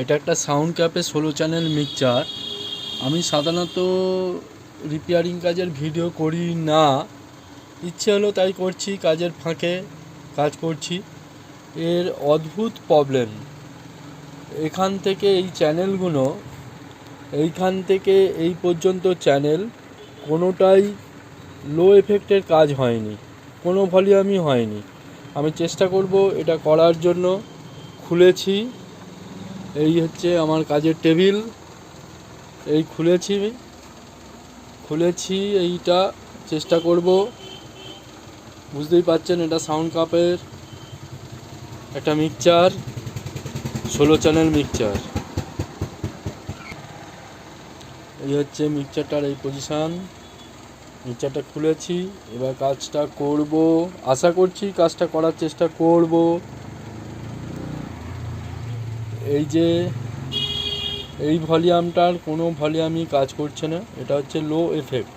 এটা একটা সাউন্ড ক্যাপে ষোলো চ্যানেল মিক্সচার। আমি সাধারণত রিপেয়ারিং কাজের ভিডিও করি না। ইচ্ছে হলো তাই করছি, কাজের ফাঁকে কাজ করছি। এর অদ্ভুত প্রবলেম এখান থেকে এই চ্যানেলগুলো, এইখান থেকে এই পর্যন্ত চ্যানেল কোনোটাই লো এফেক্টের কাজ হয়নি, কোনো ভলিউমই হয়নি। আমি চেষ্টা করব এটা করার জন্য। খুলেছি। এই হচ্ছে আমার কাজের টেবিল। এই খুলেছি খুলেছি, এইটা চেষ্টা করব। বুঝতেই পাচ্ছেন এটা সাউন্ড কাপের একটা মিক্সচার, ষোলো চ্যানেল মিক্সচার। এই হচ্ছে মিক্সচারটার এই পজিশান মিক্সচারটা খুলেছি, এবার কাজটা করব। আশা করছি কাজটা করার চেষ্টা করব। এই যে এই ভলিউমটার কোনো ভলিউমই কাজ করছে না। এটা হচ্ছে লো এফেক্ট